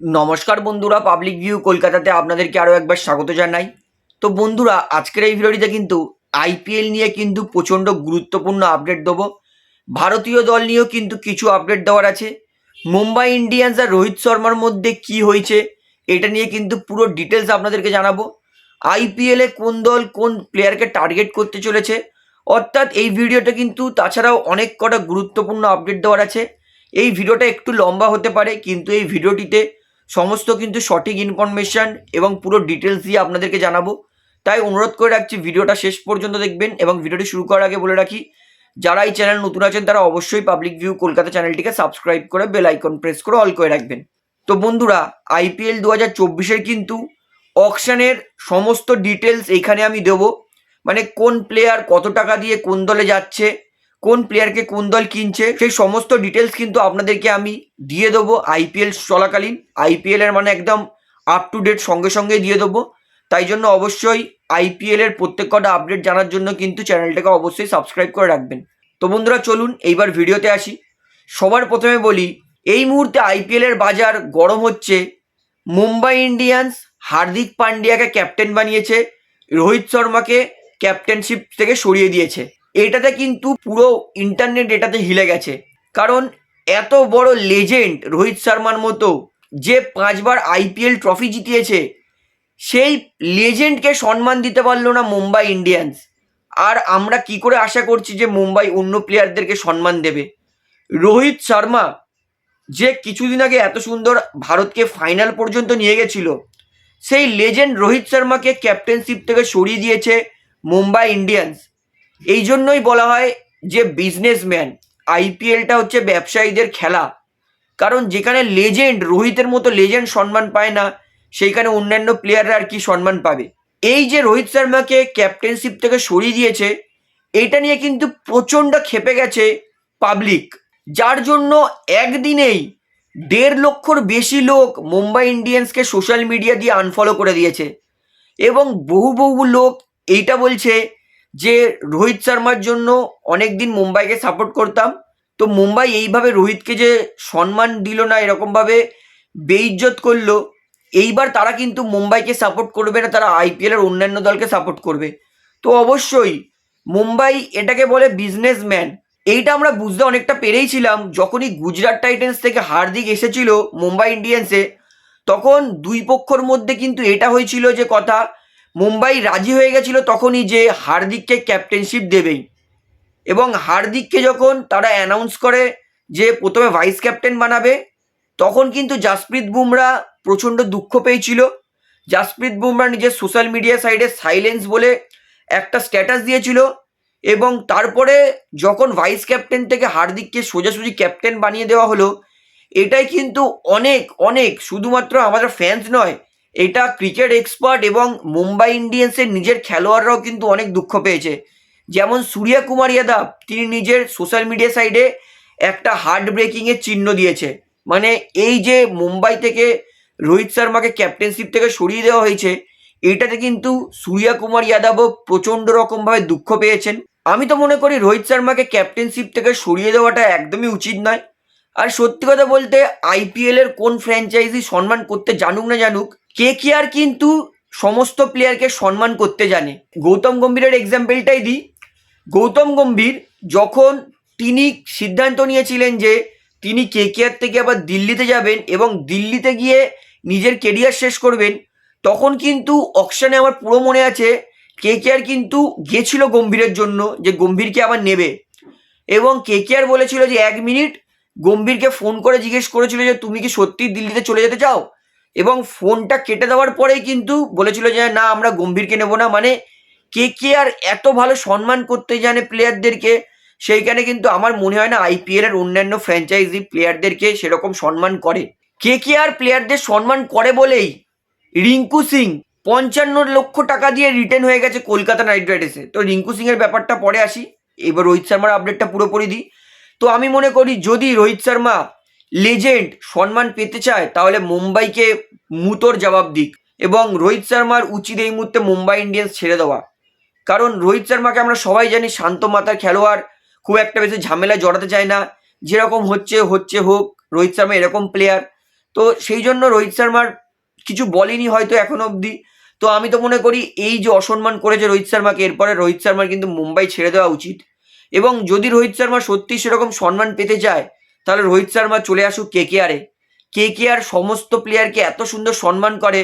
নমস্কার বন্ধুরা public view কলকাতাতে আপনাদেরকে আরও একবার স্বাগত জানাই। তো বন্ধুরা, আজকের এই ভিডিওটিতে কিন্তু আইপিএল নিয়ে কিন্তু প্রচণ্ড গুরুত্বপূর্ণ আপডেট দেবো। ভারতীয় দল নিয়েও কিন্তু কিছু আপডেট দেওয়ার আছে। মুম্বাই ইন্ডিয়ান্স আর রোহিত শর্মার মধ্যে কি হয়েছে, এটা নিয়ে কিন্তু পুরো ডিটেলস আপনাদেরকে জানাব। আইপিএলে কোন দল কোন প্লেয়ারকে টার্গেট করতে চলেছে, অর্থাৎ এই ভিডিওটা কিন্তু তাছাড়াও অনেক কটা গুরুত্বপূর্ণ আপডেট দেওয়ার আছে। এই ভিডিওটা একটু লম্বা হতে পারে, কিন্তু এই ভিডিওটিতে সমস্ত কিন্তু সঠিক ইনফরমেশান এবং পুরো ডিটেলস দিয়ে আপনাদেরকে জানাব। তাই অনুরোধ করে রাখছি, ভিডিওটা শেষ পর্যন্ত দেখবেন এবং ভিডিওটি শুরু করার আগে বলে রাখি, যারা এই চ্যানেল নতুন আছেন, তারা অবশ্যই পাবলিক ভিউ কলকাতা চ্যানেলটিকে সাবস্ক্রাইব করে বেল আইকন প্রেস করে অল করে রাখবেন। তো বন্ধুরা আইপিএল দু হাজার চব্বিশের কিন্তু অকশানের সমস্ত ডিটেলস এইখানে আমি দেবো। মানে কোন প্লেয়ার কত টাকা দিয়ে কোন দলে যাচ্ছে কোন প্লেয়ারকে কোন দল কিনছে, সেই সমস্ত ডিটেলস কিন্তু আপনাদেরকে আমি দিয়ে দেবো আইপিএল চলাকালীন। আইপিএল এর মানে একদম আপ টু ডেট সঙ্গে সঙ্গে দিয়ে দেবো। তাই জন্য অবশ্যই আইপিএল এর প্রত্যেক কটা আপডেট জানার জন্য কিন্তু চ্যানেলটাকে অবশ্যই সাবস্ক্রাইব করে রাখবেন। তো বন্ধুরা, চলুন এইবার ভিডিওতে আসি। সবার প্রথমে বলি, এই মুহূর্তে আইপিএল এর বাজার গরম হচ্ছে। মুম্বাই ইন্ডিয়ান্স হার্দিক পান্ডিয়াকে ক্যাপ্টেন বানিয়েছে। রোহিত শর্মাকে ক্যাপ্টেনশিপ থেকে সরিয়ে দিয়েছে। এটাতে কিন্তু পুরো ইন্টারনেট এটাতে হিলে গেছে। কারণ এত বড় লেজেন্ড রোহিত শর্মার মতো যে পাঁচবার আইপিএল ট্রফি জিতিয়েছে, সেই লেজেন্ডকে সম্মান দিতে পারল না মুম্বাই ইন্ডিয়ান্স আর আমরা কি করে আশা করছি যে মুম্বাই অন্য প্লেয়ারদেরকে সম্মান দেবে? রোহিত শর্মা যে কিছুদিন আগে এত সুন্দর ভারতকে ফাইনাল পর্যন্ত নিয়ে গেছিল, সেই লেজেন্ড রোহিত শর্মাকে ক্যাপ্টেনশিপ থেকে সরিয়ে দিয়েছে মুম্বাই ইন্ডিয়ান্স এই জন্যই বলা হয় যে বিজনেসম্যান আইপিএলটা হচ্ছে ব্যবসায়ীদের খেলা। কারণ যেখানে লেজেন্ড রোহিতের মতো লেজেন্ড সম্মান পায় না, সেইখানে অন্যান্য প্লেয়াররা আর কি সম্মান পাবে। এই যে রোহিত শর্মাকে ক্যাপ্টেনশিপ থেকে সরিয়ে দিয়েছে, এটা নিয়ে কিন্তু প্রচণ্ড খেপে গেছে পাবলিক যার জন্য একদিনেই দেড় লক্ষর বেশি লোক মুম্বাই ইন্ডিয়ান্সকে সোশ্যাল মিডিয়া দিয়ে আনফলো করে দিয়েছে। এবং বহু বহু লোক এইটা বলছে যে রোহিত শর্মার জন্য অনেক দিন মুম্বাইকে সাপোর্ট করতাম, তো মুম্বাই এইভাবে রোহিতকে যে সম্মান দিল না, এরকমভাবে বেইজ্জত করল, এইবার তারা কিন্তু মুম্বাইকে সাপোর্ট করবে না, তারা আইপিএলের অন্যান্য দলকে সাপোর্ট করবে। তো অবশ্যই মুম্বাই এটাকে বলে বিজনেসম্যান এইটা আমরা বুঝতে অনেকটা পেরেইছিলাম যখনই গুজরাট টাইটেন্স থেকে হার্দিক এসেছিল মুম্বাই ইন্ডিয়ান্সে, তখন দুই পক্ষর মধ্যে কিন্তু এটা হয়েছিল যে কথা মুম্বাই রাজি হয়ে গেছিল তখনই যে হার্দিককে ক্যাপ্টেনশিপ দেবেই। এবং হার্দিককে যখন তারা অ্যানাউন্স করে যে প্রথমে ভাইস ক্যাপ্টেন বানাবে, তখন কিন্তু জাসপ্রীত বুমরা প্রচণ্ড দুঃখ পেয়েছিল। জাসপ্রীত বুমরা নিজের সোশ্যাল মিডিয়া সাইডে সাইলেন্স বলে একটা স্ট্যাটাস দিয়েছিল এবং তারপরে যখন ভাইস ক্যাপ্টেন থেকে হার্দিককে সোজাসুজি ক্যাপ্টেন বানিয়ে দেওয়া হলো, এটাই কিন্তু অনেক অনেক, শুধুমাত্র আমাদের ফ্যান্স নয় এটা ক্রিকেট এক্সপার্ট এবং মুম্বাই ইন্ডিয়ান্সের নিজের খেলোয়াড়রাও কিন্তু অনেক দুঃখ পেয়েছে। যেমন সূর্যা কুমার যাদব, তিনি নিজের সোশ্যাল মিডিয়া সাইডে একটা হার্ট ব্রেকিংয়ের চিহ্ন দিয়েছে। মানে এই যে মুম্বাই থেকে রোহিত শর্মাকে ক্যাপ্টেনশিপ থেকে সরিয়ে দেওয়া হয়েছে, এটাতে কিন্তু সূর্যা কুমার যাদবও প্রচণ্ড রকমভাবে দুঃখ পেয়েছেন। আমি তো মনে করি রোহিত শর্মাকে ক্যাপ্টেনশিপ থেকে সরিয়ে দেওয়াটা একদমই উচিত নয়। আর সত্যি কথা বলতে আইপিএল এর কোন ফ্র্যাঞ্চাইজি সম্মান করতে জানুক না জানুক কে কে আর কিন্তু সমস্ত প্লেয়ারকে সম্মান করতে জানে? গৌতম গম্ভীরের এক্সাম্পলটাই দিই। গৌতম গম্ভীর যখন তিনি সিদ্ধান্ত নিয়েছিলেন যে তিনি কে কেআর থেকে আবার দিল্লিতে যাবেন এবং দিল্লিতে গিয়ে নিজের কেরিয়ার শেষ করবেন, তখন কিন্তু অকশানে আমার পুরো মনে আছে কে কেআর কিন্তু গেছিল গম্ভীরের জন্য যে গম্ভীরকে আবার নেবে। এবং কে কেআর বলেছিল যে, এক মিনিট, গম্ভীরকে ফোন করে জিজ্ঞেস করেছিল যে, তুমি কি সত্যি দিল্লিতে চলে যেতে চাও? এবং ফোনটা কেটে দেওয়ার পরেই কিন্তু বলেছিল যে, না, আমরা গম্ভীরকে নেব না। মানে কে কে আর এত ভালো সম্মান করতে জানে প্লেয়ারদেরকে, সেইখানে কিন্তু আমার মনে হয় না আইপিএল এর অন্যান্য ফ্র্যাঞ্চাইজি প্লেয়ারদেরকে সেরকম সম্মান করে। কে কে আর প্লেয়ারদের সম্মান করে বলেই রিঙ্কু সিং পঞ্চান্ন লক্ষ টাকা দিয়ে রিটার্ন হয়ে গেছে কলকাতা নাইট রাইডার্সে তো রিঙ্কু সিং এর ব্যাপারটা পরে আসি। এবার রোহিত শর্মার আপডেটটা পুরোপুরি দিই। তো আমি মনে করি যদি রোহিত শর্মা লেজেন্ড সম্মান পেতে চায়, তাহলে মুম্বাইকে মুতোর জবাব দিক এবং রোহিত শর্মার উচিত এই মুহূর্তে মুম্বাই ইন্ডিয়ান্স ছেড়ে দেওয়া। কারণ রোহিত শর্মাকে আমরা সবাই জানি শান্ত মাতার খেলোয়াড়, খুব একটা বেশি ঝামেলায় জড়াতে চায় না। যেরকম হচ্ছে হচ্ছে হোক, রোহিত শর্মা এরকম প্লেয়ার তো সেই জন্য রোহিত শর্মার কিছু বলেনি হয়তো এখনও অবধি। তো আমি তো মনে করি এই যে অসম্মান করেছে রোহিত শর্মাকে, এরপরে রোহিত শর্মার কিন্তু মুম্বাই ছেড়ে দেওয়া উচিত। এবং যদি রোহিত শর্মা সত্যি সেরকম সম্মান পেতে চায় তাহলে রোহিত শর্মা চলে আসুক কে কে আরে কে কে আর সমস্ত প্লেয়ারকে এত সুন্দর সম্মান করে।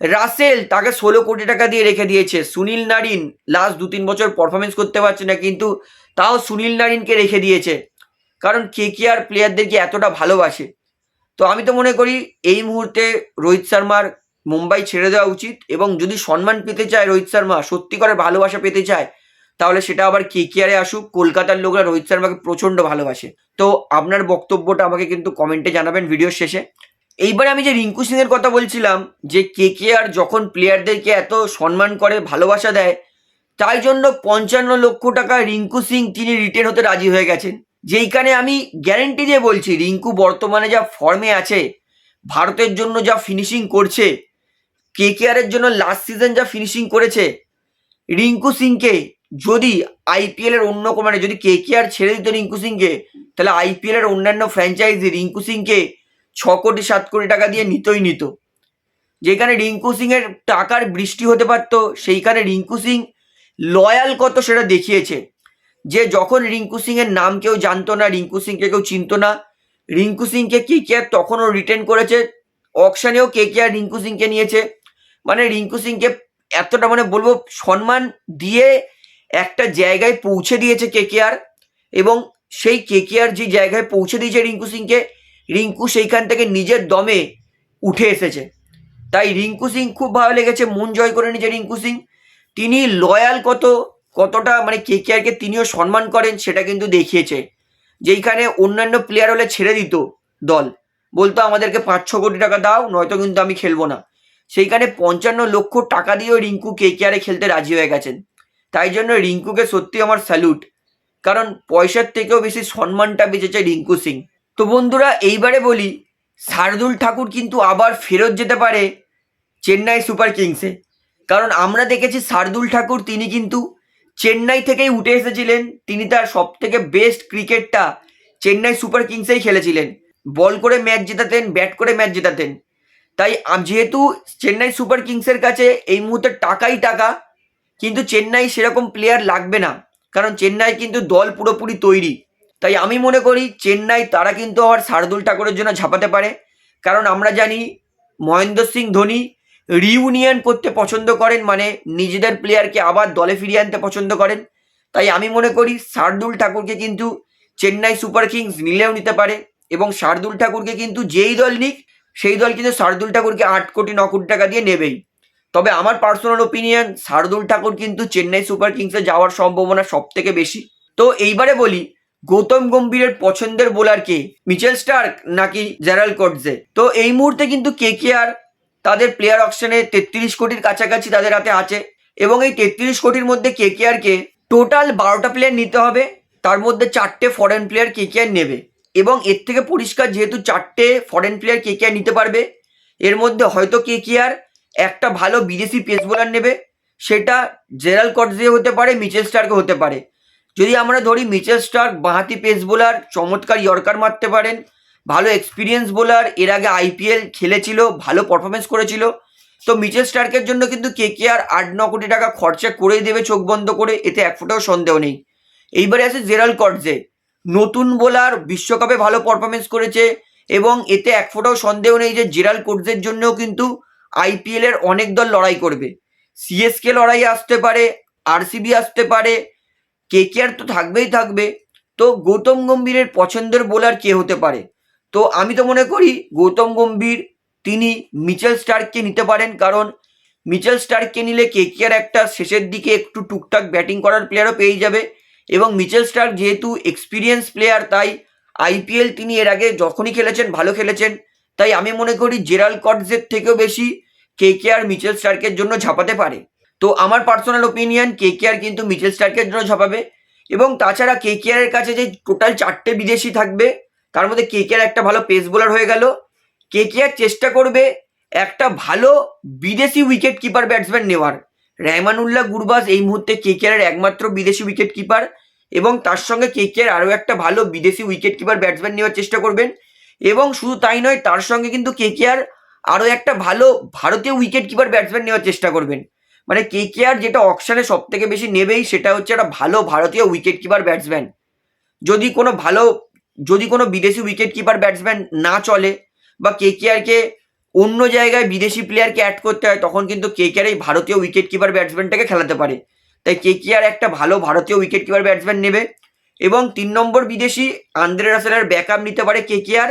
রাসেল তাকে ষোলো কোটি টাকা দিয়ে রেখে দিয়েছে। সুনীল নারিন লাস্ট দু তিন বছর পারফরমেন্স করতে পারছে না, কিন্তু তাও সুনীল নারিনকে রেখে দিয়েছে। কারণ কে কে আর প্লেয়ারদেরকে এতটা ভালোবাসে। তো আমি তো মনে করি এই মুহূর্তে রোহিত শর্মার মুম্বাই ছেড়ে দেওয়া উচিত এবং যদি সম্মান পেতে চায় রোহিত শর্মা সত্যি করে ভালোবাসা পেতে চায় তাহলে সেটা আবার কে কে আরে আসুক, কলকাতার লোকরা রোহিত শর্মাকে প্রচণ্ড ভালোবাসে। তো আপনার বক্তব্যটা আমাকে কিন্তু কমেন্টে জানাবেন ভিডিওর শেষে। এইবার আমি যে রিঙ্কু সিং এর কথা বলছিলাম, যে কে কে আর যখন প্লেয়ারদেরকে এত সম্মান করে, ভালোবাসা দেয়, তাই জন্য পঞ্চান্ন লক্ষ টাকা রিঙ্কু সিং তিনি রিটেন হতে রাজি হয়ে গেছেন। যেইখানে আমি গ্যারেন্টি দিয়ে বলছি, রিঙ্কু বর্তমানে যা ফর্মে আছে, ভারতের জন্য যা ফিনিশিং করছে কে কে এর জন্য লাস্ট সিজন যা ফিনিশিং করেছে, রিঙ্কু সিংকে যদি আইপিএল এর অন্য কোনো- যদি কে কে আর ছেড়ে দিত রিঙ্কু সিংকে, তাহলে আইপিএল এর অন্যান্য ফ্র্যাঞ্চাইজি রিঙ্কু সিংকে ছ কোটি, সাত কোটি টাকা দিয়ে নিতই নিত। যেখানে রিঙ্কু সিং এর টাকার বৃষ্টি হতে পারতো, সেইখানে রিঙ্কু সিং লয়াল কত সেটা দেখিয়েছে। যে যখন রিঙ্কু সিং এর নাম কেউ জানতো না, রিঙ্কু সিংকে কেউ চিনতো না, রিঙ্কু সিংকে কে কে আর তখনও রিটেন করেছে অকশানেও কে কে আর রিঙ্কু সিংকে নিয়েছে। মানে রিঙ্কু সিংকে এতটা মানে বলব সম্মান দিয়ে একটা জায়গায় পৌঁছে দিয়েছে কে কে আর এবং সেই কে কে আর যে জায়গায় পৌঁছে দিয়েছে রিঙ্কু সিংকে, রিঙ্কু সেইখান থেকে নিজের দমে উঠে এসেছে। তাই রিঙ্কু সিং খুব ভালো লেগেছে, মন জয় করে নিয়েছে রিঙ্কু সিং। তিনি লয়াল কত, কতটা মানে কে কে আরকে তিনিও সম্মান করেন সেটা কিন্তু দেখিয়েছে। যেইখানে অন্যান্য প্লেয়ার হলে ছেড়ে দিত দল। বলতো, আমাদেরকে পাঁচ ছ কোটি টাকা দাও, নয়তো কিন্তু আমি খেলব না। সেইখানে পঞ্চান্ন লক্ষ টাকা দিয়েও রিঙ্কু কে কে আরে খেলতে রাজি হয়ে গেছেন। তাই জন্য রিঙ্কুকে সত্যি আমার স্যালুট কারণ পয়সার থেকেও বেশি সম্মানটা বেঁচেছে রিঙ্কু সিং। তো বন্ধুরা, এইবারে বলি, শার্দুল ঠাকুর কিন্তু আবার ফেরত যেতে পারে চেন্নাই সুপার কিংসে। কারণ আমরা দেখেছি শার্দুল ঠাকুর তিনি কিন্তু চেন্নাই থেকেই উঠে এসেছিলেন। তিনি তার সব থেকে বেস্ট ক্রিকেটটা চেন্নাই সুপার কিংসেই খেলেছিলেন। বল করে ম্যাচ জেতাতেন ব্যাট করে ম্যাচ জেতাতেন। তাই যেহেতু চেন্নাই সুপার কিংসের কাছে এই মুহূর্তে টাকাই টাকা কিন্তু চেন্নাই সেরকম প্লেয়ার লাগবে না। কারণ চেন্নাই কিন্তু দল পুরোপুরি তৈরি। তাই আমি মনে করি চেন্নাই তারা কিন্তু আবার শার্দুল ঠাকুরের জন্য ঝাঁপাতে পারে। কারণ আমরা জানি মহেন্দ্র সিং ধোনি রিউনিয়ন করতে পছন্দ করেন মানে নিজেদের প্লেয়ারকে আবার দলে ফিরিয়ে আনতে পছন্দ করেন। তাই আমি মনে করি শার্দুল ঠাকুরকে কিন্তু চেন্নাই সুপার কিংস নিলেও নিতে পারে এবং শার্দুল ঠাকুরকে কিন্তু যেই দল নিক, সেই দল কিন্তু শার্দুল ঠাকুরকে আট কোটি, ন কোটি টাকা দিয়ে নেবেই। তবে আমার পার্সোনাল ওপিনিয়ন শার্দুল ঠাকুর কিন্তু চেন্নাই সুপার কিংসে যাওয়ার সম্ভাবনা সব থেকে বেশি। তো এইবারে বলি, গৌতম গম্ভীরের পছন্দের বোলার কে? মিচেল স্টার্ক নাকি জেরাল কোটজে? তো এই মুহূর্তে কিন্তু কে কে আর তাদের প্লেয়ার অপশনে তেত্রিশ কোটির কাছাকাছি তাদের হাতে আছে এবং এই তেত্রিশ কোটির মধ্যে কে কে আরকে টোটাল বারোটা প্লেয়ার নিতে হবে। তার মধ্যে চারটে ফরেন প্লেয়ার কে কে আর নেবে এবং এর থেকে পরিষ্কার যেহেতু চারটে ফরেন প্লেয়ার কে কে আর নিতে পারবে, এর মধ্যে হয়তো কে কে আর একটা ভালো বিদেশি পেস বোলার নেবে, সেটা জেরাল কটজে হতে পারে, মিচেল স্টার্কে হতে পারে। যদি আমরা ধরি মিচেল স্টার্ক, বাঁহাতি পেস বোলার চমৎকার ইয়র্কার মারতে পারেন, ভালো এক্সপিরিয়েন্স বোলার এর আগে আইপিএল খেলেছিল, ভালো পারফরমেন্স করেছিল, তো মিচেল স্টার্কের জন্য কিন্তু কে কে আর আট ন কোটি টাকা খরচা করেই দেবে চোখ বন্ধ করে, এতে এক ফোটাও সন্দেহ নেই। এইবারে আছে জেরাল কটজে। নতুন বোলার বিশ্বকাপে ভালো পারফরমেন্স করেছে, এবং এতে এক ফোটাও সন্দেহ নেই যে জেরাল কোটজের জন্যও কিন্তু আইপিএল এর অনেক দল লড়াই করবে। সিএসকে লড়াই আসতে পারে আরসিবি আসতে পারে কে কে আর তো থাকবেই থাকবে। তো গৌতম গম্ভীরের পছন্দের বোলার কে হতে পারে? তো আমি তো মনে করি গৌতম গম্ভীর, তিনি মিচেল স্টার্ককে নিতে পারেন, কারণ মিচেল স্টার্ককে নিলে কে কে আর একটা শেষের দিকে একটু টুকটাক ব্যাটিং করার প্লেয়ারও পেয়ে যাবে। এবং মিচেল স্টার্ক যেহেতু এক্সপিরিয়েন্স প্লেয়ার তাই আইপিএল তিনি এর আগে যখনই খেলেছেন, ভালো খেলেছেন। তাই আমি মনে করি জেরাল কটজের থেকেও বেশি কে কে আর মিচেল স্টার্কের জন্য ঝাঁপাতে পারে। তো আমার পার্সোনাল ওপিনিয়ন কে কে আর কিন্তু মিচেল স্টার্কের জন্য ঝাঁপাবে এবং তাছাড়া কে কে এর কাছে যে টোটাল চারটে বিদেশি থাকবে, তার মধ্যে কে কে আর একটা ভালো পেস বোলার হয়ে গেল। কে কে আর চেষ্টা করবে একটা ভালো বিদেশি উইকেট কিপার ব্যাটসম্যান নেওয়ার। রেহমানুল্লাহ গুরবাজ এই মুহূর্তে কে কে আর একমাত্র বিদেশি উইকেট কিপার এবং তার সঙ্গে কে কে আর আরও একটা ভালো বিদেশি উইকেট কিপার ব্যাটসম্যান নেওয়ার চেষ্টা করবেন। এবং শুধু তাই নয়, তার সঙ্গে কিন্তু কেকেআর আরও একটা ভালো ভারতীয় উইকেট কিপার ব্যাটসম্যান নেওয়ার চেষ্টা করবেন। মানে কেকেআর যেটা অকশানে সব থেকে বেশি নেবেই, সেটা হচ্ছে একটা ভালো ভারতীয় উইকেট কিপার ব্যাটসম্যান যদি কোনো ভালো, যদি কোনো বিদেশি উইকেট কিপার ব্যাটসম্যান না চলে বা কেকেআরকে অন্য জায়গায় বিদেশি প্লেয়ারকে অ্যাড করতে হয়, তখন কিন্তু কেকেআর এই ভারতীয় উইকেট কিপার ব্যাটসম্যানটাকে খেলাতে পারে। তাই কেকেআর একটা ভালো ভারতীয় উইকেট কিপার ব্যাটসম্যান নেবে এবং তিন নম্বর বিদেশি আন্দ্রে রাসেলের ব্যাকআপ নিতে পারে কেকেআর আর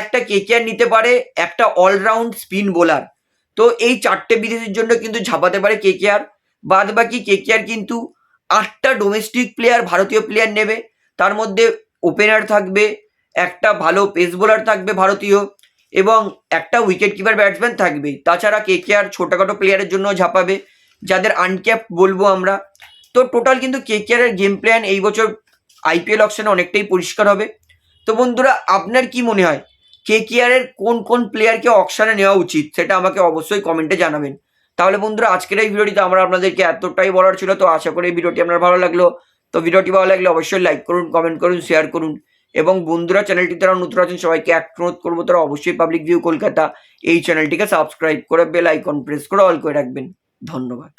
একটা কেকেআর নিতে পারে, একটা অলরাউন্ড স্পিন বোলার তো এই চারটে বিদেশির জন্য কিন্তু ঝাঁপাতে পারে কেকেআর। বাদ বাকি কেকেআর কিন্তু আটটা ডোমেস্টিক প্লেয়ার ভারতীয় প্লেয়ার নেবে। তার মধ্যে ওপেনার থাকবে, একটা ভালো পেস বোলার থাকবে ভারতীয়, এবং একটা উইকেট কিপার ব্যাটসম্যান থাকবে। তাছাড়া কেকেআর ছোটোখাটো প্লেয়ারের জন্য ঝাঁপাবে, যাদের আনক্যাপ বলব আমরা। তো টোটাল কিন্তু কেকেআর এর গেম প্ল্যান এই বছর আইপিএল অপশনে অনেকটাই পরিষ্কার হবে। তো বন্ধুরা, আপনার কি মনে হয়? কেকেআর এর কোন কোন প্লেয়ারকে অকশনে নেওয়া উচিত সেটা আমাকে অবশ্যই কমেন্টে জানাবেন। তাহলে বন্ধুরা, আজকের এই ভিডিওটিতে আমরা আপনাদেরকে এতটাই বলার ছিল, তো আশা করি এই ভিডিওটি আপনার ভালো লাগল। তো ভিডিওটি ভালো লাগলে অবশ্যই লাইক করুন কমেন্ট করুন শেয়ার করুন। এবং বন্ধুরা চ্যানেলটি তারা নতুন আছেন, সবাইকে এক অনুরোধ করব, তারা অবশ্যই পাবলিক ভিউ কলকাতা এই চ্যানেলটিকে সাবস্ক্রাইব করে বেল আইকন প্রেস করে অল করে রাখবেন। ধন্যবাদ।